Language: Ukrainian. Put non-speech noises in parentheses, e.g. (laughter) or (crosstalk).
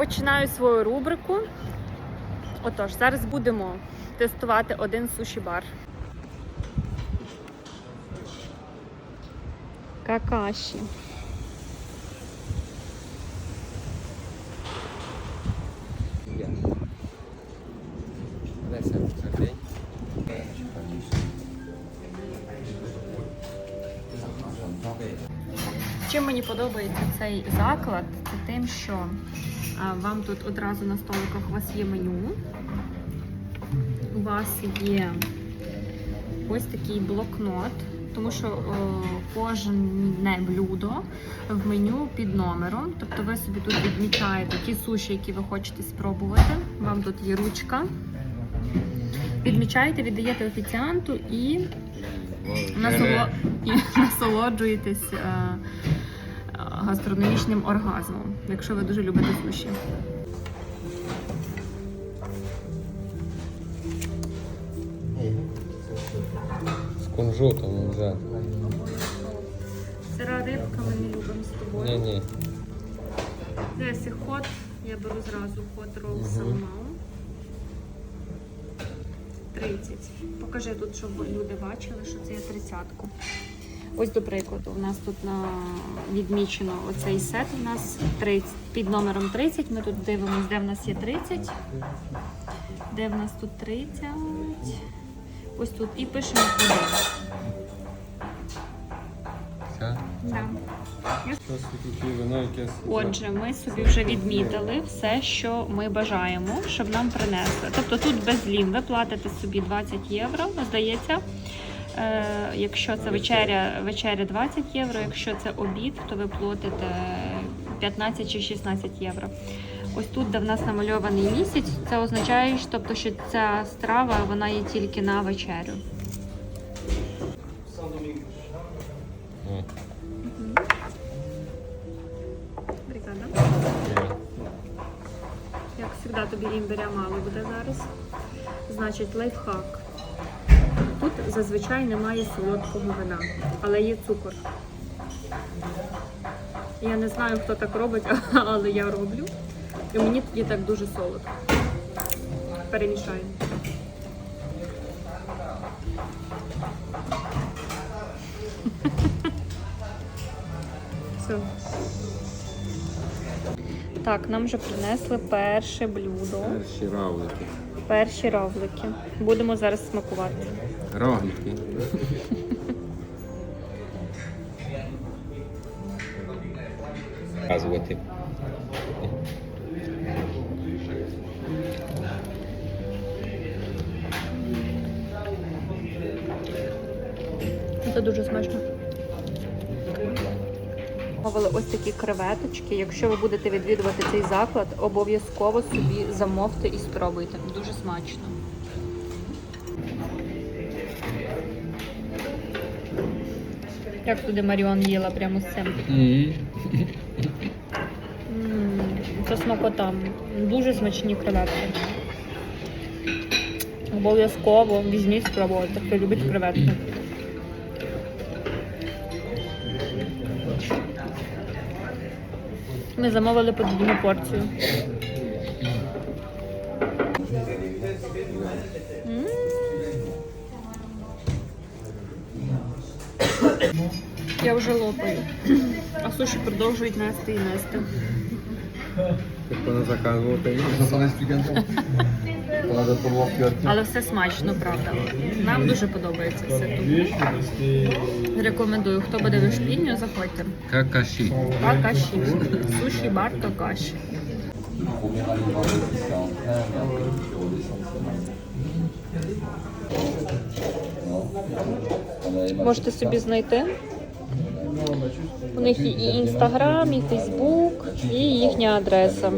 Починаю свою рубрику. Отож, зараз будемо тестувати один суші-бар. Какаші. Чим мені подобається цей заклад, це тим, що вам тут одразу на столиках у вас є меню. У вас є ось такий блокнот, тому що кожне блюдо в меню під номером. Тобто ви собі тут відмічаєте ті суші, які ви хочете спробувати. Вам тут є ручка. Відмічаєте, віддаєте офіціанту і насоло... і (laughs) насолоджуєтесь е, гастрономічним оргазмом, якщо ви дуже любите суші. З кунжутом вже. Сира рибка ми не любимо з тобою. Ні, ні. Десь хот, я беру зразу хот рол Мгм. салмау. 30. Покажи тут, щоб люди бачили, що це є тридцятку. Ось до прикладу, у нас тут на відмічено оцей сет. У нас 30, під номером 30. Ми тут дивимося, де в нас є 30. Де в нас тут 30. Ось тут і пишемо куди. Все. Да. Отже, ми собі вже відмітили все, що ми бажаємо, щоб нам принесли. Тобто тут без лім ви платите собі 20 євро, здається. Е, якщо це вечеря, вечеря 20 євро, якщо це обід, то ви платите 15 чи 16 євро. Ось тут, де в нас намальований місяць, це означає, що- тобто, що ця страва вона є тільки на вечерю. Бригада. Як завжди, тобі імбиря мало буде зараз. Значить, лайфхак. Зазвичай немає солодкого вина, але є цукор. Я не знаю, хто так робить, (laughs) але я роблю. І мені тоді так дуже солодко. Перемішаємо. Все. Так, нам вже принесли перше блюдо. Перші равлики. Перші равлики. Будемо зараз смакувати. Роглики. Показувати. Це дуже смачно. Мовили ось такі креветочки. Якщо ви будете відвідувати цей заклад, обов'язково собі замовте і спробуйте. Дуже смачно. Як туди Маріон їла прямо з цим? М, Це смакота. Дуже смачні креветки. Обов'язково візьміть спробувати, хто любить креветки. Ми замовили подвійну порцію. Я вже лопаю. А суші продовжують нести і нести. S'en explique un peu. On a d'autres voir que Але все смачно, правда. Нам дуже подобається все. Тому рекомендую, хто буде в Ішпіню, заходьте. Какаші. Какаші. Суші бар какаші. Можете собі знайти. У них і інстаграм, і фейсбук, і їхня адреса.